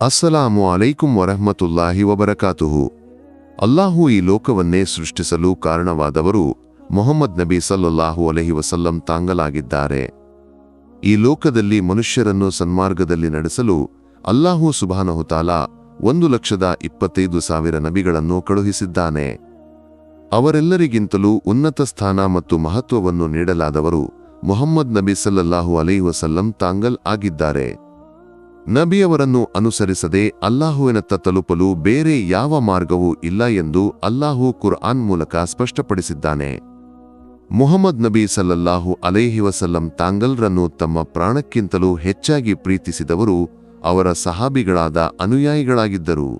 ಅಸ್ಸಲಾಮು ಅಲೈಕುಂ ವರಹಮತುಲ್ಲಾಹಿ ವಬರಕಾತುಹು. ಅಲ್ಲಾಹು ಈ ಲೋಕವನ್ನೇ ಸೃಷ್ಟಿಸಲು ಕಾರಣವಾದವರು ಮೊಹಮ್ಮದ್ ನಬಿ ಸಲ್ಲಲ್ಲಾಹು ಅಲಹಿ ವಸಲ್ಲಂ ತಾಂಗಲಾಗಿದ್ದಾರೆ. ಈ ಲೋಕದಲ್ಲಿ ಮನುಷ್ಯರನ್ನು ಸನ್ಮಾರ್ಗದಲ್ಲಿ ನಡೆಸಲು ಅಲ್ಲಾಹು ಸುಬಾನಹುತಾಲ ಒಂದು ಲಕ್ಷದ ಇಪ್ಪತ್ತೈದು ಸಾವಿರ ನಬಿಗಳನ್ನು ಕಳುಹಿಸಿದ್ದಾನೆ. ಅವರೆಲ್ಲರಿಗಿಂತಲೂ ಉನ್ನತ ಸ್ಥಾನ ಮತ್ತು ಮಹತ್ವವನ್ನು ನೀಡಲಾದವರು ಮೊಹಮ್ಮದ್ ನಬಿ ಸಲ್ಲಲ್ಲಾಹು ಅಲೈಹಿ ವಸಲ್ಲಂ ತಾಂಗಲ್ ಆಗಿದ್ದಾರೆ. ನಬಿಯವರನ್ನು ಅನುಸರಿಸದೆ ಅಲ್ಲಾಹುವಿನತ್ತ ತಲುಪಲು ಬೇರೆ ಯಾವ ಮಾರ್ಗವೂ ಇಲ್ಲ ಎಂದು ಅಲ್ಲಾಹು ಕುರ್ಆನ್ ಮೂಲಕ ಸ್ಪಷ್ಟಪಡಿಸಿದ್ದಾನೆ. ಮುಹಮ್ಮದ್ ನಬಿ ಸಲ್ಲಲ್ಲಾಹು ಅಲೈಹಿ ವಸಲ್ಲಂ ತಾಂಗಲ್ರನ್ನು ತಮ್ಮ ಪ್ರಾಣಕ್ಕಿಂತಲೂ ಹೆಚ್ಚಾಗಿ ಪ್ರೀತಿಸಿದವರು ಅವರ ಸಹಾಬಿಗಳಾದ ಅನುಯಾಯಿಗಳಾಗಿದ್ದರು.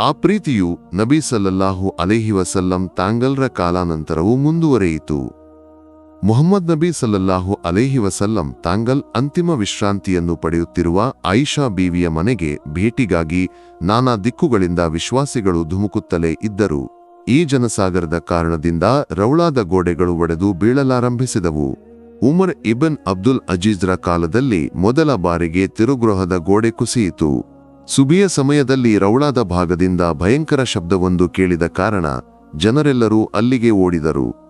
ಆ ಪ್ರೀತಿಯು ನಬಿ ಸಲ್ಲಲ್ಲಾಹು ಅಲೈಹಿ ವಸಲ್ಲಂ ತಾಂಗಲ್ರ ಕಾಲಾನಂತರವೂ ಮುಂದುವರೆಯಿತು. ಮುಹಮ್ಮದ್ ನಬಿ ಸಲ್ಲಲ್ಲಾಹು ಅಲೇಹಿ ವಸಲ್ಲಂ ತಾಂಗಲ್ ಅಂತಿಮ ವಿಶ್ರಾಂತಿಯನ್ನು ಪಡೆಯುತ್ತಿರುವ ಆಯಿಷಾ ಬೀವಿಯ ಮನೆಗೆ ಭೇಟಿಗಾಗಿ ನಾನಾ ದಿಕ್ಕುಗಳಿಂದ ವಿಶ್ವಾಸಿಗಳು ಧುಮುಕುತ್ತಲೇ ಇದ್ದರು. ಈ ಜನಸಾಗರದ ಕಾರಣದಿಂದ ರೌಳಾದ ಗೋಡೆಗಳು ಒಡೆದು ಬೀಳಲಾರಂಭಿಸಿದವು. ಉಮರ್ ಇಬನ್ ಅಬ್ದುಲ್ ಅಜೀಜ್ರ ಕಾಲದಲ್ಲಿ ಮೊದಲ ಬಾರಿಗೆ ತಿರುಗೃಹದ ಗೋಡೆ ಕುಸಿಯಿತು. ಸುಬಿಯ ಸಮಯದಲ್ಲಿ ರೌಳಾದ ಭಾಗದಿಂದ ಭಯಂಕರ ಶಬ್ದವೊಂದು ಕೇಳಿದ ಕಾರಣ ಜನರೆಲ್ಲರೂ ಅಲ್ಲಿಗೆ ಓಡಿದರು.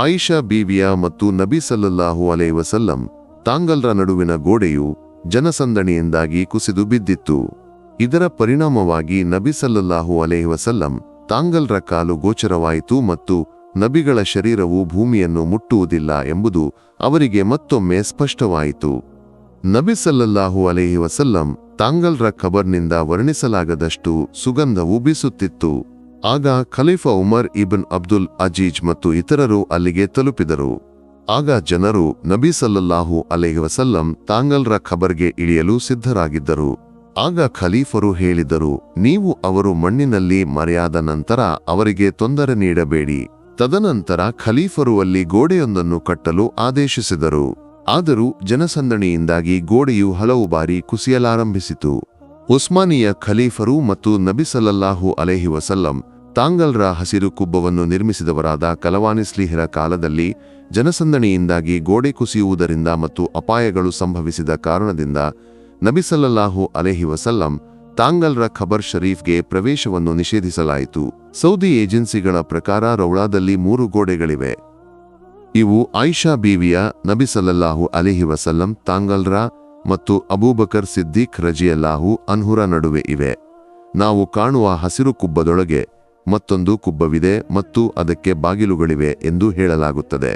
ಆಯಿಷಾ ಬೀವಿಯ ಮತ್ತು ನಬಿ ಸಲ್ಲಲ್ಲಾಹು ಅಲೈ ವಸಲ್ಲಂ ತಾಂಗಲ್ರ ನಡುವಿನ ಗೋಡೆಯು ಜನಸಂದಣಿಯಿಂದಾಗಿ ಕುಸಿದು ಬಿದ್ದಿತ್ತು. ಇದರ ಪರಿಣಾಮವಾಗಿ ನಬಿ ಸಲ್ಲಲ್ಲಾಹು ಅಲೈಹಿ ವಸಲ್ಲಂ ತಾಂಗಲ್ರ ಕಾಲು ಗೋಚರವಾಯಿತು ಮತ್ತು ನಬಿಗಳ ಶರೀರವು ಭೂಮಿಯನ್ನು ಮುಟ್ಟುವುದಿಲ್ಲ ಎಂಬುದು ಅವರಿಗೆ ಮತ್ತೊಮ್ಮೆ ಸ್ಪಷ್ಟವಾಯಿತು. ನಬಿ ಸಲ್ಲಲ್ಲಾಹು ಅಲೈಹಿ ವಸಲ್ಲಂ ತಾಂಗಲ್ರ ಖಬರ್ನಿಂದ ವರ್ಣಿಸಲಾಗದಷ್ಟು ಸುಗಂಧವು ಬೀಸುತ್ತಿತ್ತು. ಆಗ ಖಲೀಫಾ ಉಮರ್ ಇಬನ್ ಅಬ್ದುಲ್ ಅಜೀಜ್ ಮತ್ತು ಇತರರು ಅಲ್ಲಿಗೆ ತಲುಪಿದರು. ಆಗ ಜನರು ನಬಿ ಸಲ್ಲಲ್ಲಾಹು ಅಲೈಹಿ ವಸಲ್ಲಂ ತಾಂಗಲ್ರ ಖಬರ್ಗೆ ಇಳಿಯಲು ಸಿದ್ಧರಾಗಿದ್ದರು. ಆಗ ಖಲೀಫರು ಹೇಳಿದರು, ನೀವು ಅವರು ಮಣ್ಣಿನಲ್ಲಿ ಮರೆಯಾದ ನಂತರ ಅವರಿಗೆ ತೊಂದರೆ ನೀಡಬೇಡಿ. ತದನಂತರ ಖಲೀಫರು ಅಲ್ಲಿ ಗೋಡೆಯೊಂದನ್ನು ಕಟ್ಟಲು ಆದೇಶಿಸಿದರು. ಆದರೂ ಜನಸಂದಣಿಯಿಂದಾಗಿ ಗೋಡೆಯು ಹಲವು ಬಾರಿ ಕುಸಿಯಲಾರಂಭಿಸಿತು. ಉಸ್ಮಾನಿಯ ಖಲೀಫರು ಮತ್ತು ನಬಿ ಸಲ್ಲಲ್ಲಾಹು ಅಲೆಹಿ ವಸಲ್ಲಂ ತಾಂಗಲ್ರ ಹಸಿರು ಕುಬ್ಬವನ್ನು ನಿರ್ಮಿಸಿದವರಾದ ಕಲವಾನಿಸ್ಲಿಹಿರ ಕಾಲದಲ್ಲಿ ಜನಸಂದಣಿಯಿಂದಾಗಿ ಗೋಡೆ ಕುಸಿಯುವುದರಿಂದ ಮತ್ತು ಅಪಾಯಗಳು ಸಂಭವಿಸಿದ ಕಾರಣದಿಂದ ನಬಿಸಲ್ಲಾಹು ಅಲೆಹಿ ವಸಲ್ಲಂ ತಾಂಗಲ್ರ ಖಬರ್ ಶರೀಫ್ಗೆ ಪ್ರವೇಶವನ್ನು ನಿಷೇಧಿಸಲಾಯಿತು. ಸೌದಿ ಏಜೆನ್ಸಿಗಳ ಪ್ರಕಾರ ರೌಳಾದಲ್ಲಿ ಮೂರು ಗೋಡೆಗಳಿವೆ. ಇವು ಆಯಿಷಾ ಬೀವಿಯ ನಬಿ ಸಲ್ಲಲ್ಲಾಹು ಅಲಿಹಿ ವಸಲ್ಲಂ, ತಾಂಗಲ್ರ ಮತ್ತು ಅಬೂಬಕರ್ ಸಿದ್ದಿಕ್ ರಜಿಯಲ್ಲಾಹು ಅನ್ಹುರ ನಡುವೆ ಇವೆ. ನಾವು ಕಾಣುವ ಹಸಿರು ಕುಬ್ಬದೊಳಗೆ ಮತ್ತೊಂದು ಕುಬ್ಬವಿದೆ ಮತ್ತು ಅದಕ್ಕೆ ಬಾಗಿಲುಗಳಿವೆ ಎಂದು ಹೇಳಲಾಗುತ್ತದೆ.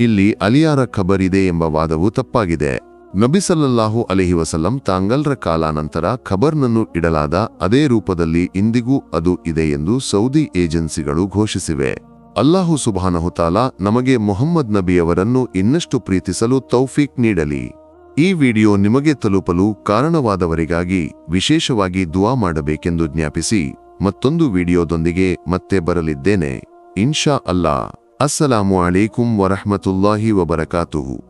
ಇಲ್ಲಿ ಅಲಿಯಾರ ಖಬರ್ ಇದೆ ಎಂಬ ವಾದವು ತಪ್ಪಾಗಿದೆ. ನಬಿ ಸಲ್ಲಲ್ಲಾಹು ಅಲಿಹಿ ವಸಲ್ಲಂ ತಾಂಗಲ್ರ ಕಾಲಾನಂತರ ಖಬರ್ನನ್ನು ಇಡಲಾದ ಅದೇ ರೂಪದಲ್ಲಿ ಇಂದಿಗೂ ಅದು ಇದೆ ಎಂದು ಸೌದಿ ಏಜೆನ್ಸಿಗಳು ಘೋಷಿಸಿವೆ. ಅಲ್ಲಾಹು ಸುಬಾನಹುತಾಲ ನಮಗೆ ಮೊಹಮ್ಮದ್ ನಬಿಯವರನ್ನು ಇನ್ನಷ್ಟು ಪ್ರೀತಿಸಲು ತೌಫೀಕ್ ನೀಡಲಿ. ಈ ವಿಡಿಯೋ ನಿಮಗೆ ತಲುಪಲು ಕಾರಣವಾದವರಿಗಾಗಿ ವಿಶೇಷವಾಗಿ ದುವಾ ಮಾಡಬೇಕೆಂದು ಜ್ಞಾಪಿಸಿ. ಮತ್ತೊಂದು ವಿಡಿಯೋದೊಂದಿಗೆ ಮತ್ತೆ ಬರಲಿದ್ದೇನೆ. ಇನ್ಶಾ ಅಲ್ಲಾ. ಅಸ್ಸಲಾಮು ಅಲೈಕುಂ ವರಹಮತುಲ್ಲಾಹಿ ವಬರಕಾತುಹು.